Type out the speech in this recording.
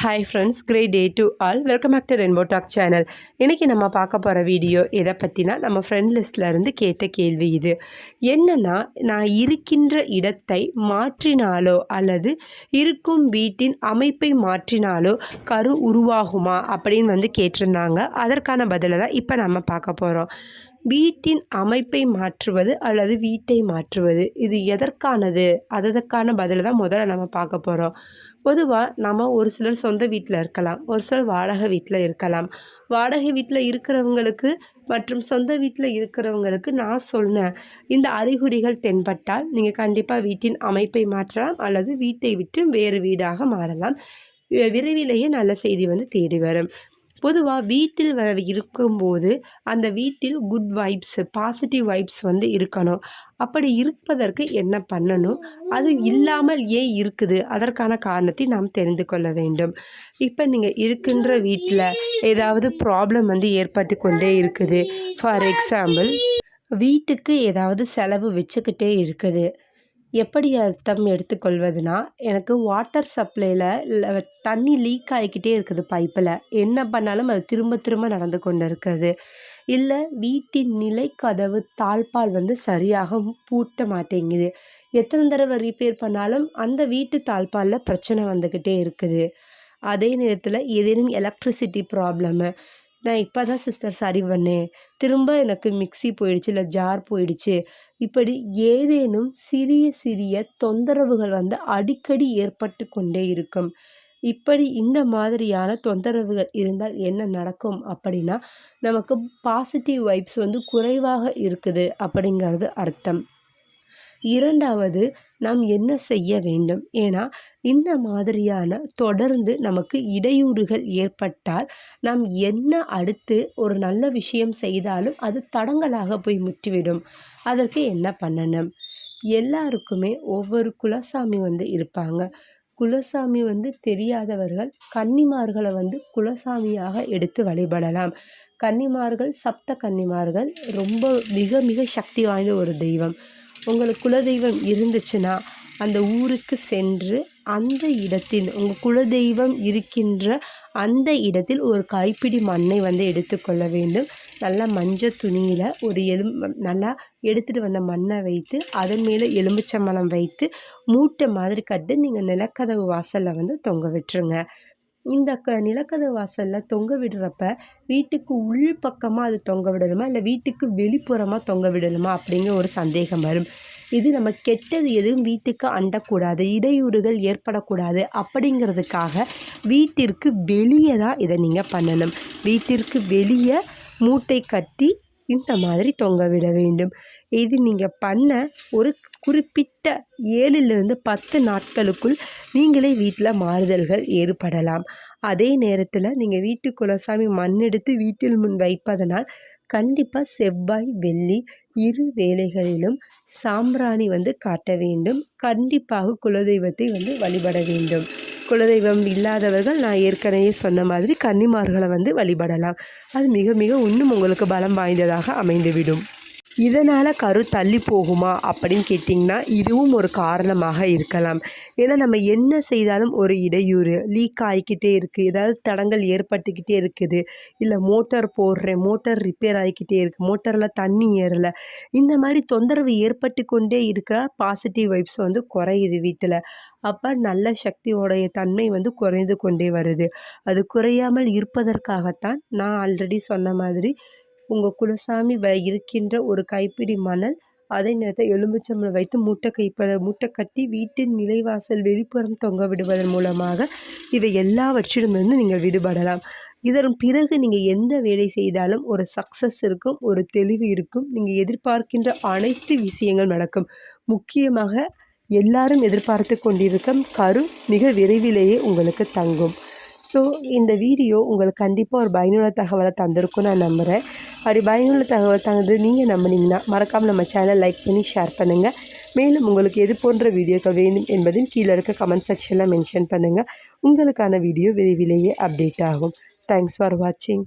Hi friends great day to all welcome back to rainbow talk channel இன்றைக்கி நம்ம பார்க்க போகிற வீடியோ எதை பற்றினா நம்ம ஃப்ரெண்ட் லிஸ்ட்டில் இருந்து கேட்ட கேள்வி இது. என்னென்னா நான் இருக்கின்ற இடத்தை மாற்றினாலோ அல்லது இருக்கும் வீட்டின் அமைப்பை மாற்றினாலோ கரு உருவாகுமா அப்படின்னு வந்து கேட்டிருந்தாங்க. அதற்கான பதிலை தான் இப்போ நம்ம பார்க்க போகிறோம் வீட்டின் அமைப்பை மாற்றுவது அல்லது வீட்டை மாற்றுவது இது எதற்கானது? அதற்கான பதிலை தான் முதல்ல நம்ம பார்க்க போகிறோம் பொதுவாக நம்ம ஒரு சிலர் சொந்த வீட்டில் இருக்கலாம் ஒரு சிலர் வாடகை வீட்டில் இருக்கலாம். வாடகை வீட்டில் இருக்கிறவங்களுக்கு மற்றும் சொந்த வீட்டில் இருக்கிறவங்களுக்கு நான் சொன்னேன் இந்த அறிகுறிகள் தென்பட்டால் நீங்கள் கண்டிப்பாக வீட்டின் அமைப்பை மாற்றலாம் அல்லது வீட்டை விட்டு வேறு வீடாக மாறலாம். விரைவிலேயே நல்ல செய்தி வந்து தேடி வரும். பொதுவாக வீட்டில் வ இருக்கும்போது அந்த வீட்டில் குட் வைப்ஸ் பாசிட்டிவ் வைப்ஸ் வந்து இருக்கணும். அப்படி இருப்பதற்கு என்ன பண்ணணும்? அது இல்லாமல் ஏன் இருக்குது? அதற்கான காரணத்தை நாம் தெரிந்து கொள்ள வேண்டும். இப்போ நீங்கள் இருக்கின்ற வீட்டில் ஏதாவது ப்ராப்ளம் வந்து ஏற்பட்டு கொண்டே இருக்குது. ஃபார் எக்ஸாம்பிள் வீட்டுக்கு ஏதாவது செலவு வச்சுக்கிட்டே இருக்குது. எப்படி அர்த்தம் எடுத்துக்கொள்வதுனா எனக்கு வாட்டர் சப்ளையில் தண்ணி லீக் ஆகிக்கிட்டே இருக்குது பைப்பில் என்ன பண்ணாலும் அது திரும்ப திரும்ப நடந்து கொண்டு இருக்குது இல்லை வீட்டின் நிலை கதவு தாழ்பால் வந்து சரியாக பூட்ட மாட்டேங்குது. எத்தனை தடவை ரிப்பேர் பண்ணாலும் அந்த வீட்டு தாழ்பாலில் பிரச்சனை வந்துக்கிட்டே இருக்குது. அதே நேரத்தில் ஏதேனும் எலக்ட்ரிசிட்டி ப்ராப்ளமு நான் இப்போ தான் சிஸ்டர் சரி பண்ணேன். திரும்ப எனக்கு மிக்சி போயிடுச்சு இல்லை ஜார் போயிடுச்சு. இப்படி ஏதேனும் சிறிய சிறிய தொந்தரவுகள் வந்து அடிக்கடி ஏற்பட்டு கொண்டே இருக்கும். இப்படி இந்த மாதிரியான தொந்தரவுகள் இருந்தால் என்ன நடக்கும் அப்படின்னா நமக்கு பாசிட்டிவ் வைப்ஸ் வந்து குறைவாக இருக்குது அப்படிங்கிறது அர்த்தம். இரண்டாவது நாம் என்ன செய்ய வேண்டும்? ஏன்னா இந்த மாதிரியான தொடர்ந்து நமக்கு இடையூறுகள் ஏற்பட்டால் நாம் என்ன அடுத்து ஒரு நல்ல விஷயம் செய்தாலும் அது தடங்கலாக போய் முற்றிவிடும். அதற்கு என்ன பண்ணணும்? எல்லாருக்குமே ஒவ்வொரு குலசாமி வந்து இருப்பாங்க. குலசாமி வந்து தெரியாதவர்கள் கன்னிமார்களை வந்து குலசாமியாக எடுத்து வழிபடலாம். கன்னிமார்கள் சப்த கன்னிமார்கள் ரொம்ப மிக மிக சக்தி வாய்ந்த ஒரு தெய்வம். உங்களுக்கு குலதெய்வம் இருந்துச்சுன்னா அந்த ஊருக்கு சென்று அந்த இடத்தில் உங்கள் குலதெய்வம் இருக்கின்ற அந்த இடத்தில் ஒரு கைப்பிடி மண்ணை வந்து எடுத்துக்கொள்ள வேண்டும். நல்லா மஞ்சள் துணியில் ஒரு எலும் நல்லா எடுத்துகிட்டு வந்த மண்ணை வைத்து அதன் மேலே எலுமிச்சம்பழம் வைத்து மூட்டை மாதிரி கட்டு நீங்கள் நிலக்கதவு வாசலில் வந்து தொங்க விட்டுருங்க. இந்த க நிலக்கதவு வாசலில் தொங்க விடுறப்ப வீட்டுக்கு உள் பக்கமாக அது தொங்க விடணுமா? இல்லை வீட்டுக்கு வெளிப்புறமாக தொங்க விடணுமா? அப்படிங்கிற ஒரு சந்தேகம் வரும். இது நம்ம கெட்டது எதுவும் வீட்டுக்கு அண்டக்கூடாது. இடையூறுகள் ஏற்படக்கூடாது. அப்படிங்கிறதுக்காக வீட்டிற்கு வெளியே தான் இதை நீங்கள் பண்ணணும். வீட்டிற்கு வெளியே மூட்டை கட்டி இந்த மாதிரி தொங்க விட வேண்டும். இது நீங்கள் பண்ண ஒரு குறிப்பிட்ட ஏழுலேருந்து பத்து நாட்களுக்குள் நீங்களே வீட்டில் மாறுதல்கள் ஏற்படலாம். அதே நேரத்தில் நீங்கள் வீட்டு குலசாமி மண் எடுத்து வீட்டில் முன் வைப்பதனால் கண்டிப்பாக செவ்வாய் வெள்ளி இரு வேலைகளிலும் சாம்பிராணி வந்து காட்ட வேண்டும். கண்டிப்பாக குலதெய்வத்தை வந்து வழிபட வேண்டும். குலதெய்வம் இல்லாதவர்கள் நான் ஏற்கனவே சொன்ன மாதிரி கன்னிமார்களை வந்து வழிபடலாம். அது மிக மிக இன்னும் உங்களுக்கு பலம் வாய்ந்ததாக அமைந்துவிடும். இதனால் கரு தள்ளி போகுமா அப்படின்னு கேட்டிங்கன்னா இதுவும் ஒரு காரணமாக இருக்கலாம். ஏன்னா நம்ம என்ன செய்தாலும் ஒரு இடையூறு லீக் ஆகிக்கிட்டே இருக்குது ஏதாவது தடங்கள் ஏற்பட்டுக்கிட்டே இருக்குது. இல்லை மோட்டார் போடுறேன் மோட்டார் ரிப்பேர் ஆகிக்கிட்டே இருக்குது மோட்டரில் தண்ணி ஏறலை. இந்த மாதிரி தொந்தரவு ஏற்பட்டு கொண்டே இருக்கிற பாசிட்டிவ் வைப்ஸ் வந்து குறையுது வீட்டில். அப்போ நல்ல சக்தியோடைய தன்மை வந்து குறைந்து கொண்டே வருது. அது குறையாமல் இருப்பதற்காகத்தான் நான் ஆல்ரெடி சொன்ன மாதிரி உங்கள் குலசாமி வ இருக்கின்ற ஒரு கைப்பிடி மணல் அதே நேரத்தில் எலும்புச்சம்பளம் வைத்து மூட்டை கைப்ப மூட்டை கட்டி வீட்டின் நிலைவாசல் வெளிப்புறம் தொங்க விடுவதன் மூலமாக இவை எல்லாவற்றிலுமிருந்து நீங்கள் விடுபடலாம். இதன் பிறகு நீங்கள் எந்த வேலை செய்தாலும் ஒரு சக்ஸஸ் இருக்கும் ஒரு தெளிவு இருக்கும் நீங்கள் எதிர்பார்க்கின்ற அனைத்து விஷயங்கள் நடக்கும். முக்கியமாக எல்லாரும் எதிர்பார்த்து கொண்டிருக்கும் கரு மிக விரைவிலேயே உங்களுக்கு தங்கும். ஸோ இந்த வீடியோ உங்களுக்கு கண்டிப்பாக ஒரு பயனுள்ள தகவலை தந்திருக்கும் நான் நம்புகிறேன் அப்படி பயனுள்ள தகவல் தகுந்தது நீங்கள் நம்பினீங்கன்னா மறக்காமல் நம்ம சேனல் லைக் பண்ணி ஷேர் பண்ணுங்கள் மேலும் உங்களுக்கு எது போன்ற வீடியோக்கள் வேண்டும் என்பதையும் கீழே இருக்க கமெண்ட் செக்ஷனில் மென்ஷன் பண்ணுங்கள் உங்களுக்கான வீடியோ விரைவிலேயே அப்டேட் ஆகும். தேங்க்ஸ் ஃபார் வாட்சிங்